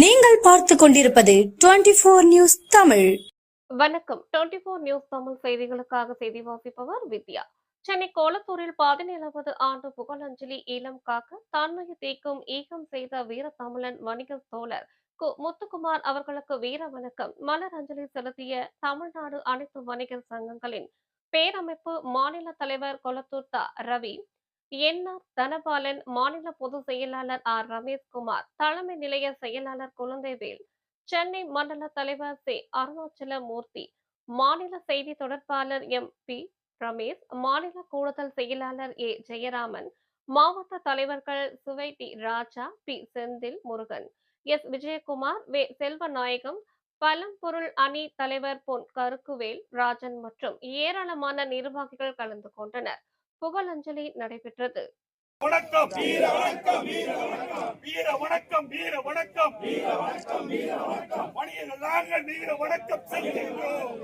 நீங்கள் பார்த்து கொண்டிருப்பது டுவெண்டி போர் நியூஸ் தமிழ். வணக்கம். டுவெண்டி போர் நியூஸ் தமிழ் செய்திகளுக்காக செய்தி வாசிப்பவர் வித்யா. சென்னை கோலத்தூரில் பதினேழாவது ஆண்டு புகழஞ்சலி ஈழம் காக்க தன்மையை தேக்கும் ஈகம் செய்த வீர தமிழன் வணிக தோழர் கு முத்துக்குமார் அவர்களுக்கு வீர வணக்கம். மலர் அஞ்சலி செலுத்திய தமிழ்நாடு அனைத்து வணிகர் சங்கங்களின் பேரமைப்பு மாநில தலைவர் கொளத்தூர் ரவி என்ஆர் தனபாலன் மாநில பொதுச் செயலாளர் ஆர். ரமேஷ்குமார் தலைமை நிலைய செயலாளர் குழந்தைவேல் சென்னை மண்டல தலைவர் சி. அருணாச்சலமூர்த்தி மாநில செய்தி தொடர்பாளர் எம். பி. ரமேஷ் மாநில கூடுதல் செயலாளர் ஏ. ஜெயராமன் மாவட்ட தலைவர்கள் சுவை T. Raja P. Senthil Murugan S. Vijayakumar வே. செல்வநாயகம் பழம்பொருள் அணி தலைவர் பொன் கருக்குவேல் ராஜன் மற்றும் ஏராளமான நிர்வாகிகள் கலந்து கொண்டனர். புகழஞ்சலி நடைபெற்றது வணக்கம் வீர வணக்கம் வீர வணக்கம் வீர வணக்கம் வீர வணக்கம் வீர வணக்கம் வீர வணக்கம் மணியர்கள் நாங்கள் வீர வணக்கம் செல்கின்றோம்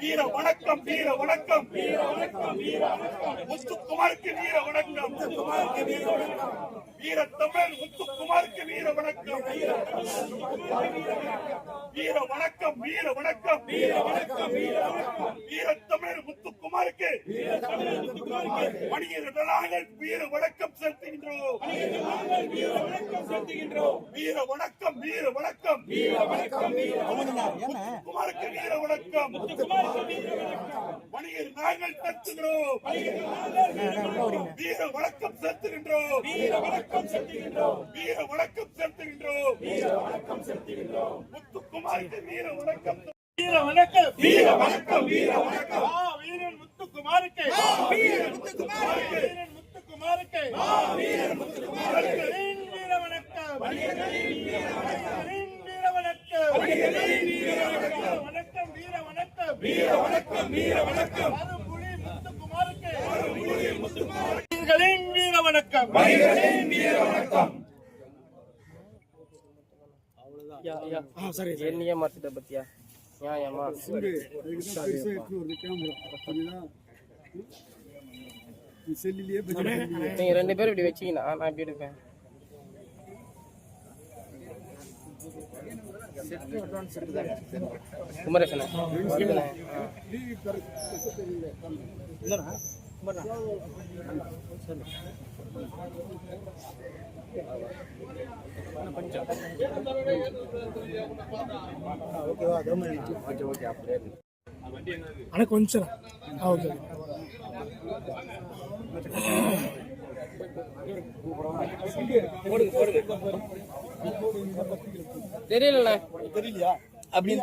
வீர வணக்கம் வீர வணக்கம் வீர வணக்கம் வீர வணக்கம் முத்துக்குமாருக்கு வீர வணக்கம் முத்துக்குமாருக்கு வீர வணக்கம். வீர தமிழ் முத்துக்குமாருக்கு வீர வணக்கம். வீர வணக்கம் வீர வணக்கம். வீர வணக்கம் வீர வணக்கம் வீர தமிழ் முத்துக்குமாருக்கு மணியர்கள் நாங்கள் வீர வணக்கம் செலுத்துகின்றோம் வீர வணக்கம். வீர வணக்கம் வீர வணக்கம். குமாருக்கு வீர வணக்கம். மணியர் நாங்கள் செலுத்துகிறோம் வீர வணக்கம் செலுத்துகின்றோம். வீர வணக்கம் செலுத்துகின்றோம். வீர வணக்கம் செலுத்துகின்றோம் வீர வணக்கம். செலுத்துகின்றோம் முத்துக்குமாருக்கு வீர வணக்கம். வீர வணக்கம் வீர வணக்கம். வீர வணக்கம் வீரன் முத்துக்குமாருக்கு. வீரன் முத்துக்குமாருக்கு. வீரன் முத்துக்குமாருக்கு. வீரன் முத்துக்குமாருக்கு. வீர வணக்கம். வீர வணக்கம். வீர வணக்கம் வணிகர்களின் வீர வணக்கம் வணக்கம் வீர வணக்கம் வீர வணக்கம் வீர வணக்கம் மனிதர்களின் ரெண்டு பேரும் இப்படி வச்சீங்கன்னா நான் இப்படி எடுப்பேன். குமரேசனா. அண்ணா கொஞ்சம். ஓகே. தெரியல அப்படின்னு